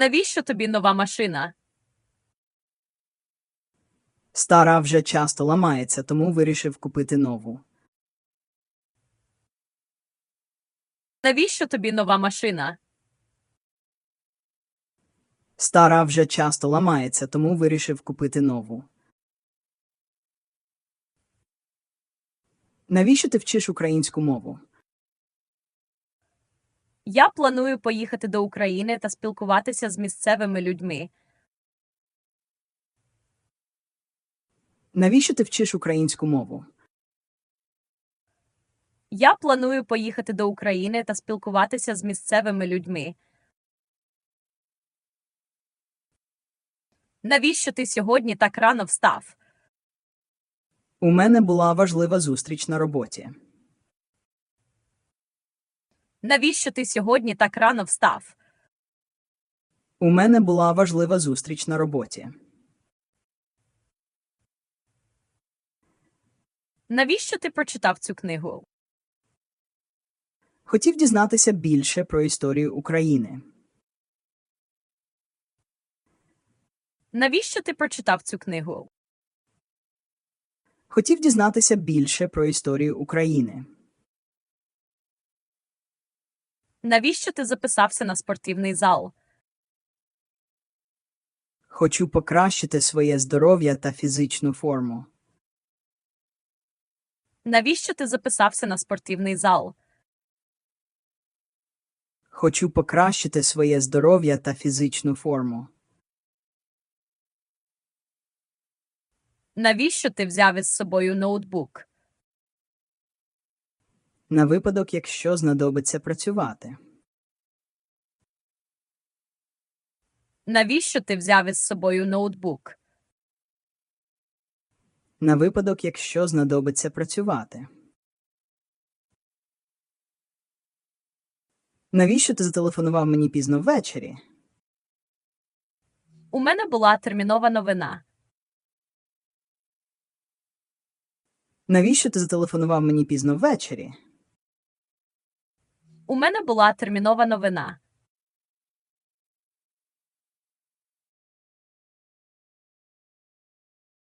Навіщо тобі нова машина? Стара вже часто ламається, тому вирішив купити нову. Навіщо тобі нова машина? Стара вже часто ламається, тому вирішив купити нову. Навіщо ти вчиш українську мову? Я планую поїхати до України та спілкуватися з місцевими людьми. Навіщо ти вчиш українську мову? Я планую поїхати до України та спілкуватися з місцевими людьми. Навіщо ти сьогодні так рано встав? У мене була важлива зустріч на роботі. Навіщо ти сьогодні так рано встав? У мене була важлива зустріч на роботі. Навіщо ти прочитав цю книгу? Хотів дізнатися більше про історію України. Навіщо ти прочитав цю книгу? Хотів дізнатися більше про історію України. Навіщо ти записався на спортивний зал? Хочу покращити своє здоров'я та фізичну форму. Навіщо ти записався на спортивний зал? Хочу покращити своє здоров'я та фізичну форму. Навіщо ти взяв із собою ноутбук? На випадок, якщо знадобиться працювати. Навіщо ти взяв із собою ноутбук? На випадок, якщо знадобиться працювати. Навіщо ти зателефонував мені пізно ввечері? У мене була термінова новина. Навіщо ти зателефонував мені пізно ввечері? У мене була термінова новина.